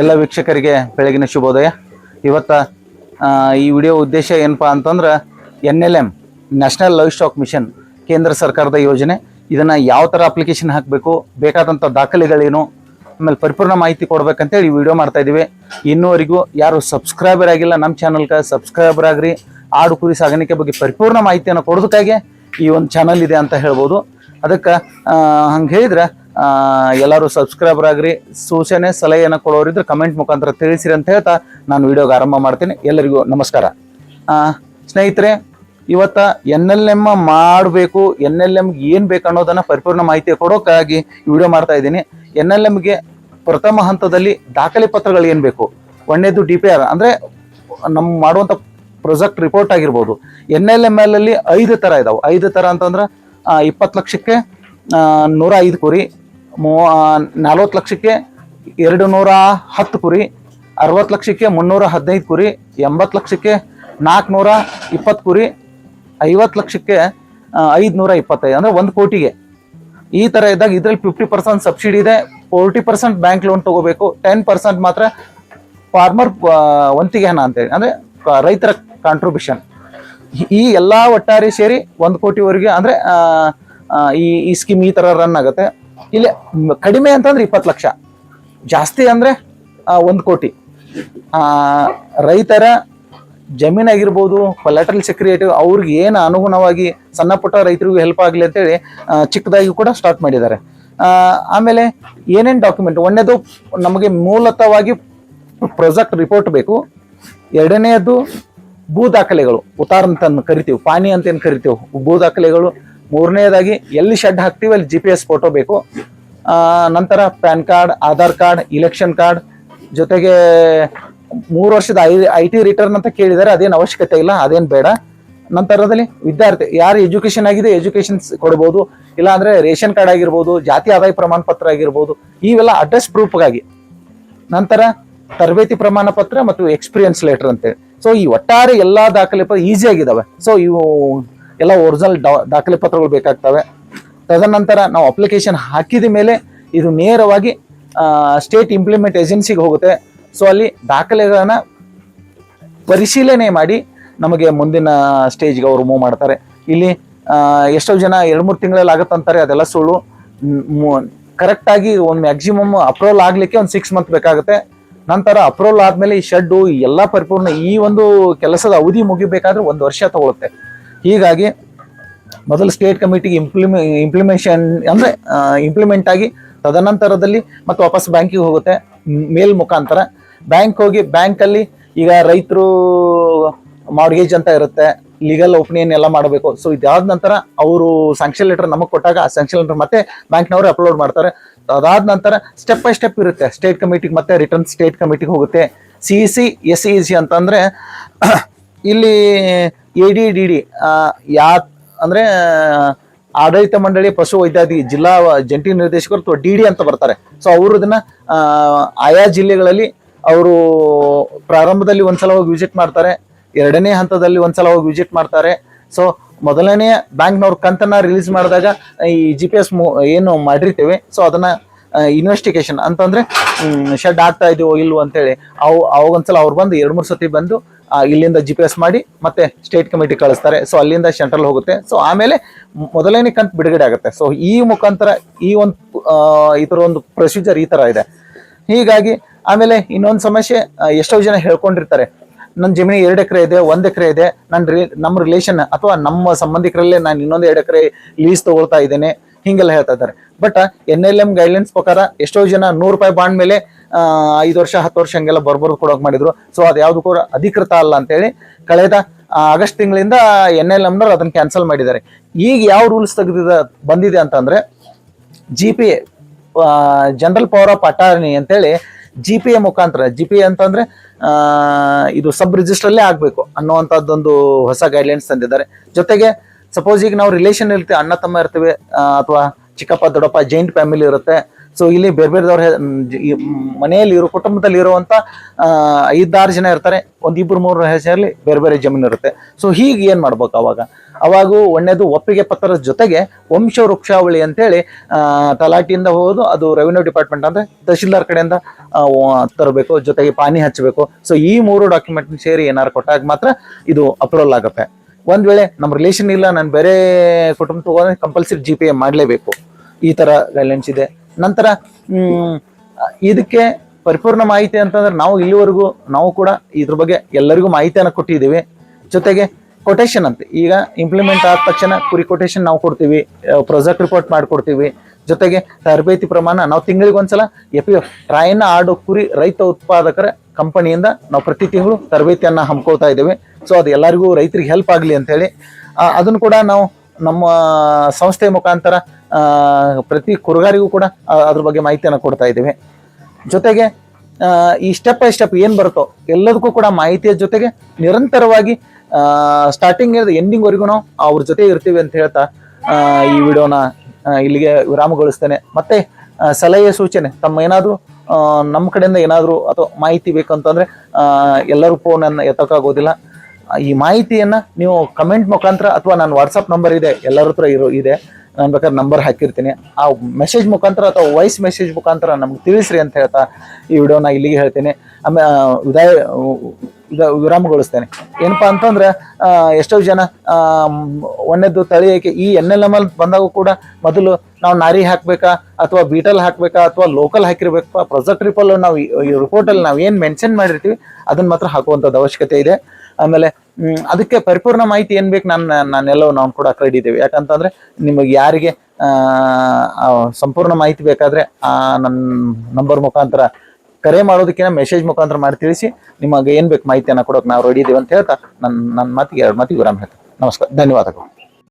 ಎಲ್ಲ ವೀಕ್ಷಕರಿಗೆ ಬೆಳಗಿನ ಶುಭೋದಯ. ಇವತ್ತ ಈ ವಿಡಿಯೋ ಉದ್ದೇಶ ಏನಪ್ಪಾ ಅಂತಂದ್ರೆ N L M national livestock mission ಕೇಂದ್ರ ಸರ್ಕಾರದ ಯೋಜನೆ. ಇದನ್ನು ಯಾವ ಥರ ಅಪ್ಲಿಕೇಶನ್ ಹಾಕಬೇಕು ಬೇಕಾದಂಥ ದಾಖಲೆಗಳೇನು, ಆಮೇಲೆ ಪರಿಪೂರ್ಣ ಮಾಹಿತಿ ಕೊಡ್ಬೇಕಂತೇಳಿ ವಿಡಿಯೋ ಮಾಡ್ತಾ ಇದೀವಿ. ಇನ್ನೂವರೆಗೂ ಯಾರು ಸಬ್ಸ್ಕ್ರೈಬರ್ ಆಗಿಲ್ಲ ನಮ್ಮ ಚಾನಲ್ಗೆ ಸಬ್ಸ್ಕ್ರೈಬರ್ ಆಗ್ರಿ. ಆಡು ಕುರಿ ಸಾಗಾಣಿಕೆ ಬಗ್ಗೆ ಪರಿಪೂರ್ಣ ಮಾಹಿತಿಯನ್ನು ಕೊಡೋದಕ್ಕಾಗಿ ಈ ಒಂದು ಚಾನಲ್ ಇದೆ ಅಂತ ಹೇಳ್ಬೋದು. ಅದಕ್ಕೆ ಹಂಗೆ ಹೇಳಿದ್ರೆ ಎಲ್ಲರೂ ಸಬ್ಸ್ಕ್ರೈಬರ್ ಆಗ್ರಿ. ಸೂಚನೆ, ಸಲಹೆಯನ್ನು ಕೊಡೋರಿದ್ರೆ ಕಮೆಂಟ್ ಮುಖಾಂತರ ತಿಳಿಸಿರಿ ಅಂತ ಹೇಳ್ತಾ ನಾನು ವಿಡಿಯೋಗೆ ಆರಂಭ ಮಾಡ್ತೀನಿ. ಎಲ್ಲರಿಗೂ ನಮಸ್ಕಾರ. ಸ್ನೇಹಿತರೆ, ಇವತ್ತ ಎನ್ ಎಲ್ ಎಂ ಮಾಡಬೇಕು, ಎನ್ ಎಲ್ ಎಮ್ಗೆ ಏನು ಬೇಕು ಅನ್ನೋದನ್ನ ಪರಿಪೂರ್ಣ ಮಾಹಿತಿ ಕೊಡೋಕ್ಕಾಗಿ ವಿಡಿಯೋ ಮಾಡ್ತಾ ಇದ್ದೀನಿ. ಎನ್ ಎಲ್ ಎಮ್ಗೆ ಪ್ರಥಮ ಹಂತದಲ್ಲಿ ದಾಖಲೆ ಪತ್ರಗಳು ಏನು ಬೇಕು? ಒಂದೇದು ಡಿ ಪಿ ಆರ್, ಅಂದರೆ ನಮ್ಮ ಮಾಡುವಂಥ ಪ್ರೊಜೆಕ್ಟ್ ರಿಪೋರ್ಟ್ ಆಗಿರ್ಬೋದು. ಎನ್ ಎಲ್ ಎಂ ಎಲ್ ಅಲ್ಲಿ ಐದು ಥರ ಇದಾವೆ. ಐದು ಥರ ಅಂತಂದ್ರೆ ಇಪ್ಪತ್ತು ಲಕ್ಷಕ್ಕೆ ನೂರ ಐದು ಕುರಿ ಮೂವ ನಲ್ವತ್ತು ಲಕ್ಷಕ್ಕೆ ಎರಡು ನೂರ ಹತ್ತು ಕುರಿ, ಅರವತ್ತು ಲಕ್ಷಕ್ಕೆ ಮುನ್ನೂರ ಹದಿನೈದು ಕುರಿ, ಎಂಬತ್ತು ಲಕ್ಷಕ್ಕೆ ನಾಲ್ಕುನೂರ ಇಪ್ಪತ್ತು ಕುರಿ, ಐವತ್ತು ಲಕ್ಷಕ್ಕೆ ಐದುನೂರ ಇಪ್ಪತ್ತೈದು, ಅಂದರೆ ಒಂದು ಕೋಟಿಗೆ. ಈ ಥರ ಇದ್ದಾಗ ಇದರಲ್ಲಿ ಫಿಫ್ಟಿ ಪರ್ಸೆಂಟ್ ಸಬ್ಸಿಡಿ ಇದೆ ಫೋರ್ಟಿ ಪರ್ಸೆಂಟ್ ಬ್ಯಾಂಕ್ ಲೋನ್ ತಗೋಬೇಕು ಟೆನ್ ಪರ್ಸೆಂಟ್ ಮಾತ್ರ ಫಾರ್ಮರ್ ಒಂತಿಗೆ ಹಣ ಅಂತೇಳಿ, ಅಂದರೆ ರೈತರ ಕಾಂಟ್ರಿಬ್ಯೂಷನ್ ಈ ಎಲ್ಲ ಒಟ್ಟಾರೆ ಸೇರಿ ಒಂದು ಕೋಟಿವರೆಗೆ, ಅಂದರೆ ಈ ಈ ಸ್ಕೀಮ್ ಈ ಥರ ರನ್ ಆಗುತ್ತೆ. ಇಲ್ಲಿ ಕಡಿಮೆ ಅಂತಂದ್ರೆ ಇಪ್ಪತ್ತು ಲಕ್ಷ. ಜಾಸ್ತಿ ಅಂದರೆ ಒಂದು ಕೋಟಿ. ರೈತರ ಜಮೀನಾಗಿರ್ಬೋದು ಕೊಲ್ಯಾಟ್ರಲ್ ಸೆಕ್ರಿಯೇಟಿವ್ ಅವ್ರಿಗೆ ಏನು ಅನುಗುಣವಾಗಿ ಸಣ್ಣ ಪುಟ್ಟ ರೈತರಿಗೂ ಹೆಲ್ಪ್ ಆಗಲಿ ಅಂತೇಳಿ ಚಿಕ್ಕದಾಗಿ ಕೂಡ ಸ್ಟಾರ್ಟ್ ಮಾಡಿದ್ದಾರೆ. ಆಮೇಲೆ ಏನೇನು ಡಾಕ್ಯುಮೆಂಟ್ ಒಂದೇದು ನಮಗೆ ಮೂಲತಃವಾಗಿ ಪ್ರೊಜೆಕ್ಟ್ ರಿಪೋರ್ಟ್ ಬೇಕು. ಎರಡನೆಯದು ಭೂ ದಾಖಲೆಗಳು. ಉತಾರ್ ಅಂತ ಕರಿತೀವಿ ಪಾನಿ ಅಂತ ಏನು ಕರಿತೀವಿ, ಭೂ ದಾಖಲೆಗಳು. ಮೂರನೇದಾಗಿ ಎಲ್ಲಿ ಶೆಡ್ ಹಾಕ್ತೀವಿ, ಅಲ್ಲಿ ಜಿ ಪಿ ಎಸ್ ಫೋಟೋ ಬೇಕು. ನಂತರ PAN card, Aadhaar card election card, ಜೊತೆಗೆ ಮೂರು ವರ್ಷದ ಐ ಐ ಟಿ ರಿಟರ್ನ್ ಅಂತ ಕೇಳಿದ್ದಾರೆ ಅದೇನು ಅವಶ್ಯಕತೆ ಇಲ್ಲ, ಅದೇನು ಬೇಡ. ನಂತರದಲ್ಲಿ ವಿದ್ಯಾರ್ಥಿ, ಯಾರು ಎಜುಕೇಶನ್ ಆಗಿದೆ ಎಜುಕೇಶನ್ ಕೊಡ್ಬೋದು, ಇಲ್ಲಾಂದರೆ ರೇಷನ್ ಕಾರ್ಡ್ ಆಗಿರ್ಬೋದು, ಜಾತಿ ಆದಾಯ ಪ್ರಮಾಣ ಪತ್ರ ಆಗಿರ್ಬೋದು, ಇವೆಲ್ಲ ಅಡ್ರೆಸ್ ಪ್ರೂಫ್ಗಾಗಿ ನಂತರ ತರಬೇತಿ ಪ್ರಮಾಣ ಪತ್ರ ಮತ್ತು ಎಕ್ಸ್ಪೀರಿಯನ್ಸ್ ಲೆಟರ್ ಅಂತೇಳಿ ಸೊ ಈ ಒಟ್ಟಾರೆ ಎಲ್ಲ ದಾಖಲೆ ಈಸಿ ಆಗಿದ್ದಾವೆ ಸೊ ಇವು ಎಲ್ಲ ಒರಿಜಿನಲ್ ದಾಖಲೆ ಪತ್ರಗಳು ಬೇಕಾಗ್ತವೆ. ತದನಂತರ ನಾವು ಅಪ್ಲಿಕೇಶನ್ ಹಾಕಿದ ಮೇಲೆ ಇದು ನೇರವಾಗಿ ಸ್ಟೇಟ್ ಇಂಪ್ಲಿಮೆಂಟ್ ಏಜೆನ್ಸಿಗೆ ಹೋಗುತ್ತೆ. ಸೊ ಅಲ್ಲಿ ದಾಖಲೆಗಳನ್ನು ಪರಿಶೀಲನೆ ಮಾಡಿ ನಮಗೆ ಮುಂದಿನ ಸ್ಟೇಜ್ಗೆ ಅವರು ಮೂವ್ ಮಾಡ್ತಾರೆ. ಇಲ್ಲಿ ಎಷ್ಟೋ ಜನ ಎರಡು ಮೂರು ತಿಂಗಳಲ್ಲಿ ಆಗುತ್ತಂತಾರೆ, ಅದೆಲ್ಲ ಸುಳ್ಳು. ಕರೆಕ್ಟಾಗಿ ಒಂದು ಮ್ಯಾಕ್ಸಿಮಮ್ ಅಪ್ರೂವಲ್ ಆಗಲಿಕ್ಕೆ ಒಂದು ಸಿಕ್ಸ್ ಮಂತ್ ಬೇಕಾಗುತ್ತೆ. ನಂತರ ಅಪ್ರೂವಲ್ ಆದ್ಮೇಲೆ ಈ ಶೆಡ್ಡು ಎಲ್ಲ ಪರಿಪೂರ್ಣ ಈ ಒಂದು ಕೆಲಸದ ಅವಧಿ ಮುಗಿಬೇಕಾದ್ರೆ ಒಂದು ವರ್ಷ ತಗೊಳುತ್ತೆ. ಹೀಗಾಗಿ ಮೊದಲು ಸ್ಟೇಟ್ ಕಮಿಟಿಗೆ ಇಂಪ್ಲಿಮೆ ಇಂಪ್ಲಿಮೆಷನ್ ಅಂದರೆ ಇಂಪ್ಲಿಮೆಂಟ್ ಆಗಿ ತದನಂತರದಲ್ಲಿ ಮತ್ತು ವಾಪಸ್ ಬ್ಯಾಂಕಿಗೆ ಹೋಗುತ್ತೆ ಮೇಲ್ ಮುಖಾಂತರ. ಬ್ಯಾಂಕ್ ಹೋಗಿ ಬ್ಯಾಂಕಲ್ಲಿ ಈಗ ರೈತರು ಮಾರ್ಗೇಜ್ ಅಂತ ಇರುತ್ತೆ ಲೀಗಲ್ ಒಪಿನಿಯನ್ ಎಲ್ಲ ಮಾಡಬೇಕು. ಸೊ ಇದಾದ ನಂತರ ಅವರು ಸ್ಯಾಂಕ್ಷನ್ ಲೆಟರ್ ನಮಗೆ ಕೊಟ್ಟಾಗ ಆ ಸ್ಯಾಂಕ್ಷನ್ ಲೆಟರ್ ಮತ್ತೆ ಬ್ಯಾಂಕ್ನವರು ಅಪ್ಲೋಡ್ ಮಾಡ್ತಾರೆ. ಅದಾದ ನಂತರ ಸ್ಟೆಪ್ ಬೈ ಸ್ಟೆಪ್ ಇರುತ್ತೆ. ಸ್ಟೇಟ್ ಕಮಿಟಿಗೆ ಮತ್ತೆ ರಿಟರ್ನ್ ಸ್ಟೇಟ್ ಕಮಿಟಿಗೆ ಹೋಗುತ್ತೆ. C C S E C ಅಂತಂದರೆ, ಇಲ್ಲಿ ಎ ಡಿ ಡಿ ಯಾ, ಅಂದ್ರೆ ಆಡಳಿತ ಮಂಡಳಿ ಪಶು ವೈದ್ಯಾಧಿ ಜಿಲ್ಲಾ ಜಂಟಿ ನಿರ್ದೇಶಕರು ಅಥವಾ ಡಿ ಡಿ ಅಂತ ಬರ್ತಾರೆ. ಸೊ ಅವರು ಇದನ್ನ ಆಯಾ ಜಿಲ್ಲೆಗಳಲ್ಲಿ ಅವರು ಪ್ರಾರಂಭದಲ್ಲಿ ಒಂದ್ಸಲ ಹೋಗಿ ವಿಸಿಟ್ ಮಾಡ್ತಾರೆ, ಎರಡನೇ ಹಂತದಲ್ಲಿ ಒಂದ್ಸಲ ಹೋಗಿ ವಿಸಿಟ್ ಮಾಡ್ತಾರೆ. ಸೊ ಮೊದಲನೇ ಬ್ಯಾಂಕ್ನವ್ರ ಕಂತನ್ನ ರಿಲೀಸ್ ಮಾಡಿದಾಗ, ಈ ಜಿ ಪಿ ಎಸ್ ಏನು ಮಾಡಿರ್ತೇವೆ. ಸೊ ಅದನ್ನ ಇನ್ವೆಸ್ಟಿಗೇಷನ್ ಅಂತಂದ್ರೆ ಶೆಡ್ ಆಗ್ತಾ ಇದೆಯೋ ಇಲ್ವೋ ಅಂತೇಳಿ, ಅವು, ಅವಾಗೊಂದ್ಸಲ ಅವ್ರು ಬಂದು ಎರಡು ಮೂರು ಸತಿ ಬಂದು ಇಲ್ಲಿಂದ ಜಿ ಮಾಡಿ ಮತ್ತೆ ಸ್ಟೇಟ್ ಕಮಿಟಿ ಕಳಿಸ್ತಾರೆ. ಸೊ ಅಲ್ಲಿಂದ ಸೆಂಟ್ರಲ್ ಹೋಗುತ್ತೆ. ಸೊ ಆಮೇಲೆ ಮೊದಲನೇ ಕಂತು ಬಿಡುಗಡೆ ಆಗುತ್ತೆ. ಸೊ ಈ ಮುಖಾಂತರ ಈ ಒಂದು ಇದರ ಒಂದು ಪ್ರೊಸೀಜರ್ ಈ ತರ ಇದೆ. ಹೀಗಾಗಿ ಆಮೇಲೆ ಇನ್ನೊಂದು ಸಮಸ್ಯೆ ಎಷ್ಟೋ ಜನ ಹೇಳ್ಕೊಂಡಿರ್ತಾರೆ. ನನ್ನ ಜಮೀನು ಎರಡು ಎಕರೆ ಇದೆ, ಒಂದು ಎಕರೆ ಇದೆ. ನನ್ನ ನಮ್ಮ ರಿಲೇಷನ್ ಅಥವಾ ನಮ್ಮ ಸಂಬಂಧಿಕರಲ್ಲೇ ನಾನು ಇನ್ನೊಂದು ಎರಡು ಎಕರೆ ಲೀಸ್ ತಗೊಳ್ತಾ ಇದ್ದೇನೆ. ಹಿಂಗೆಲ್ಲ ಹೇಳ್ತಾ ಇದ್ದಾರೆ. But N L M guidelines ಪ್ರಕಾರ ಎಷ್ಟೋ ಜನ ನೂರು ರೂಪಾಯಿ ಬಾಂಡ್ ಮೇಲೆ ಐದು ವರ್ಷ, ಹತ್ತು ವರ್ಷ ಹಂಗೆಲ್ಲ ಬರ್ಬರ್ದು ಕೊಡೋಕೆ ಮಾಡಿದ್ರು. ಸೊ ಅದು ಯಾವ್ದು ಕೂಡ ಅಧಿಕೃತ ಅಲ್ಲ ಅಂತೇಳಿ ಕಳೆದ ಆಗಸ್ಟ್ ತಿಂಗಳಿಂದ ಎನ್ ಎಲ್ ಎಮ್ನವ್ರು ಅದನ್ನ ಕ್ಯಾನ್ಸಲ್ ಮಾಡಿದ್ದಾರೆ. ಈಗ ಯಾವ ರೂಲ್ಸ್ ತೆಗೆದಿದ, ಬಂದಿದೆ ಅಂತಂದ್ರೆ G P A general power of attorney ಅಂತೇಳಿ ಜಿ ಪಿ ಎ ಮುಖಾಂತರ ಜಿ ಪಿ ಎ ಅಂತಂದ್ರೆ ಇದು ಸಬ್ ರಿಜಿಸ್ಟ್ರಲ್ಲೇ ಆಗಬೇಕು ಅನ್ನುವಂಥದ್ದೊಂದು ಹೊಸ ಗೈಡ್ಲೈನ್ಸ್ ತಂದಿದ್ದಾರೆ. ಜೊತೆಗೆ ಸಪೋಸ್ ಈಗ ನಾವು ರಿಲೇಷನ್ ಇರ್ತೀವಿ ಅಣ್ಣ ತಮ್ಮ ಇರ್ತೀವಿ ಅಥವಾ ಚಿಕ್ಕಪ್ಪ, ದೊಡ್ಡಪ್ಪ ಜೈಂಟ್ ಫ್ಯಾಮಿಲಿ ಇರುತ್ತೆ. ಸೊ ಇಲ್ಲಿ ಬೇರೆ ಬೇರೆದವ್ರ ಮನೆಯಲ್ಲಿ ಇರೋ, ಕುಟುಂಬದಲ್ಲಿ ಇರುವಂತ ಐದಾರು ಜನ ಇರ್ತಾರೆ. ಒಂದ್ ಇಬ್ರು, ಮೂರು ಹೆಸರಲ್ಲಿ ಬೇರೆ ಬೇರೆ ಜಮೀನು ಇರುತ್ತೆ. ಸೊ ಹೀಗೆ ಏನ್ ಮಾಡ್ಬೇಕು ಅವಾಗ? ಅವಾಗ ಒಣ್ಣೆದು ಒಪ್ಪಿಗೆ ಪತ್ರದ ಜೊತೆಗೆ ವಂಶ ವೃಕ್ಷಾವಳಿ ಅಂತೇಳಿ ತಲಾಟಿಯಿಂದ ಹೋಗೋದು, ಅದು ರೆವಿನ್ಯೂ ಡಿಪಾರ್ಟ್ಮೆಂಟ್ ಅಂದ್ರೆ ತಹಶೀಲ್ದಾರ್ ಕಡೆಯಿಂದ ತರಬೇಕು, ಜೊತೆಗೆ ಪಾನಿ ಹಚ್ಚಬೇಕು. ಸೊ ಈ ಮೂರು ಡಾಕ್ಯುಮೆಂಟ್ ಸೇರಿ ಏನಾರು ಕೊಟ್ಟಾಗ ಮಾತ್ರ ಇದು ಅಪ್ರೂವಲ್ ಆಗುತ್ತೆ. ಒಂದ್ ವೇಳೆ ನಮ್ಮ ರಿಲೇಷನ್ ಇಲ್ಲ, ನಾನು ಬೇರೆ ಕುಟುಂಬ ಹೋಗೋದ್ರೆ ಕಂಪಲ್ಸರಿ ಜಿ ಪಿ ಎ ಮಾಡಲೇಬೇಕು. ಈ ತರ ಗೈಡ್ಲೈನ್ಸ್ ಇದೆ. ನಂತರ ಇದಕ್ಕೆ ಪರಿಪೂರ್ಣ ಮಾಹಿತಿ ಅಂತಂದ್ರೆ ನಾವು ಇಲ್ಲಿವರೆಗೂ, ನಾವು ಕೂಡ ಇದ್ರ ಬಗ್ಗೆ ಎಲ್ಲರಿಗೂ ಮಾಹಿತಿಯನ್ನು ಕೊಟ್ಟಿದ್ದೀವಿ. ಜೊತೆಗೆ ಕೊಟೇಶನ್ ಅಂತ. ಈಗ ಇಂಪ್ಲಿಮೆಂಟ್ ಆದ ತಕ್ಷಣ ಕುರಿ ಕೊಟೇಶನ್ ನಾವು ಕೊಡ್ತೀವಿ ಪ್ರೊಜೆಕ್ಟ್ ರಿಪೋರ್ಟ್ ಮಾಡಿಕೊಡ್ತೀವಿ. ಜೊತೆಗೆ ತರಬೇತಿ ಪ್ರಮಾಣ, ನಾವು ತಿಂಗಳಿಗೆ ಒಂದ್ಸಲ ಎಫ್ ಎಫ್ ಟ್ರೈನ್ ಆಡೋ ಕುರಿ ರೈತ ಉತ್ಪಾದಕರ ಕಂಪನಿಯಿಂದ ನಾವು ಪ್ರತಿ ತಿಂಗಳು ತರಬೇತಿಯನ್ನು ಹಮ್ಮಿಕೊಳ್ತಾ ಇದ್ದೇವೆ. ಸೊ ಅದು ಎಲ್ಲರಿಗೂ ರೈತರಿಗೆ ಹೆಲ್ಪ್ ಆಗಲಿ ಅಂತೇಳಿ ಅದನ್ನು ಕೂಡ ನಾವು ನಮ್ಮ ಸಂಸ್ಥೆ ಮುಖಾಂತರ ಪ್ರತಿ ಕುರುಗಾರಿಗೂ ಕೂಡ ಅದ್ರ ಬಗ್ಗೆ ಮಾಹಿತಿಯನ್ನು ಕೊಡ್ತಾ ಇದ್ದೇವೆ. ಜೊತೆಗೆ ಈ ಸ್ಟೆಪ್ ಬೈ ಸ್ಟೆಪ್ ಏನು ಬರುತ್ತೋ ಎಲ್ಲದಕ್ಕೂ ಕೂಡ ಮಾಹಿತಿಯ ಜೊತೆಗೆ ನಿರಂತರವಾಗಿ ಸ್ಟಾರ್ಟಿಂಗ್ ಎಂಡಿಂಗ್ ವರೆಗೂ ನಾವು ಅವ್ರ ಜೊತೆ ಇರ್ತೀವಿ ಅಂತ ಹೇಳ್ತಾ ಈ ವಿಡಿಯೋನ ಇಲ್ಲಿಗೆ ವಿರಾಮಗೊಳಿಸ್ತೇನೆ. ಮತ್ತೆ ಸಲಹೆ ಸೂಚನೆ, ತಮ್ಮ ಏನಾದರೂ ನಮ್ಮ ಕಡೆಯಿಂದ ಏನಾದರೂ ಅಥವಾ ಮಾಹಿತಿ ಬೇಕಂತಂದರೆ ಎಲ್ಲರೂ ಫೋನನ್ನು ಎತ್ತಕ್ಕಾಗೋದಿಲ್ಲ. ಈ ಮಾಹಿತಿಯನ್ನ ನೀವು ಕಮೆಂಟ್ ಮುಖಾಂತರ ಅಥವಾ ನನ್ನ ವಾಟ್ಸಪ್ ನಂಬರ್ ಇದೆ, ಎಲ್ಲರ ಹತ್ರ ಇರೋ ಇದೆ. ನಾನು ಬೇಕಾದ್ರೆ ನಂಬರ್ ಹಾಕಿರ್ತೀನಿ. ಆ ಮೆಸೇಜ್ ಮುಖಾಂತರ ಅಥವಾ ವಾಯ್ಸ್ ಮೆಸೇಜ್ ಮುಖಾಂತರ ನಮ್ಗೆ ತಿಳಿಸ್ರಿ ಅಂತ ಹೇಳ್ತಾ ಈ ವಿಡಿಯೋನ ಇಲ್ಲಿಗೆ ಹೇಳ್ತೀನಿ. ಆಮೇಲೆ ವಿದಾಯ ವಿದ- ವಿರಾಮಗೊಳಿಸ್ತೇನೆ. ಏನಪ್ಪಾ ಅಂತಂದ್ರೆ ಎಷ್ಟೋ ಜನ ಒಣ್ಣೆದ್ದು ತಳಿಯಕ್ಕೆ ಈ ಎನ್ ಎಲ್ ಎಂ ಎಲ್ ಬಂದಾಗ ಕೂಡ ಮೊದಲು ನಾವು ನಾರಿ ಹಾಕ್ಬೇಕಾ ಅಥವಾ ಬೀಟಲ್ ಹಾಕ್ಬೇಕಾ ಅಥವಾ ಲೋಕಲ್ ಹಾಕಿರ್ಬೇಕಾ ಪ್ರೊಜೆಕ್ಟ್ ರಿಪಲ್ ನಾವು ಈ ರಿಪೋರ್ಟಲ್ಲಿ ನಾವು ಏನು ಮೆನ್ಷನ್ ಮಾಡಿರ್ತೀವಿ, ಅದನ್ನ ಮಾತ್ರ ಹಾಕುವಂಥದ್ದು ಅವಶ್ಯಕತೆ ಇದೆ. ಆಮೇಲೆ ಅದಕ್ಕೆ ಪರಿಪೂರ್ಣ ಮಾಹಿತಿ ಏನ್ ಬೇಕು ನಾನು, ನಾನೆಲ್ಲವೂ ನಾವು ಕೂಡ ಕರೆದಿದ್ದೇವೆ ಯಾಕಂತಂದ್ರೆ ನಿಮಗೆ ಯಾರಿಗೆ ಸಂಪೂರ್ಣ ಮಾಹಿತಿ ಬೇಕಾದ್ರೆ, ಆ ನನ್ನ ನಂಬರ್ ಮುಖಾಂತರ ಕರೆ ಮಾಡೋದಕ್ಕಿಂತ ಮೆಸೇಜ್ ಮುಖಾಂತರ ಮಾಡಿ ತಿಳಿಸಿ, ನಿಮಗೆ ಏನ್ ಬೇಕು ಮಾಹಿತಿಯನ್ನು ಕೊಡೋಕೆ ನಾವು ರೆಡಿ ಇದ್ದೀವಿ ಅಂತ ಹೇಳ್ತಾ ನನ್ನ ನನ್ನ ಮಾತಿಗೆ ಎರಡು ಮಾತಿಗೆ ವಿರಾಮ ಹೇಳ್ತೀನಿ. ನಮಸ್ಕಾರ, ಧನ್ಯವಾದಗಳು.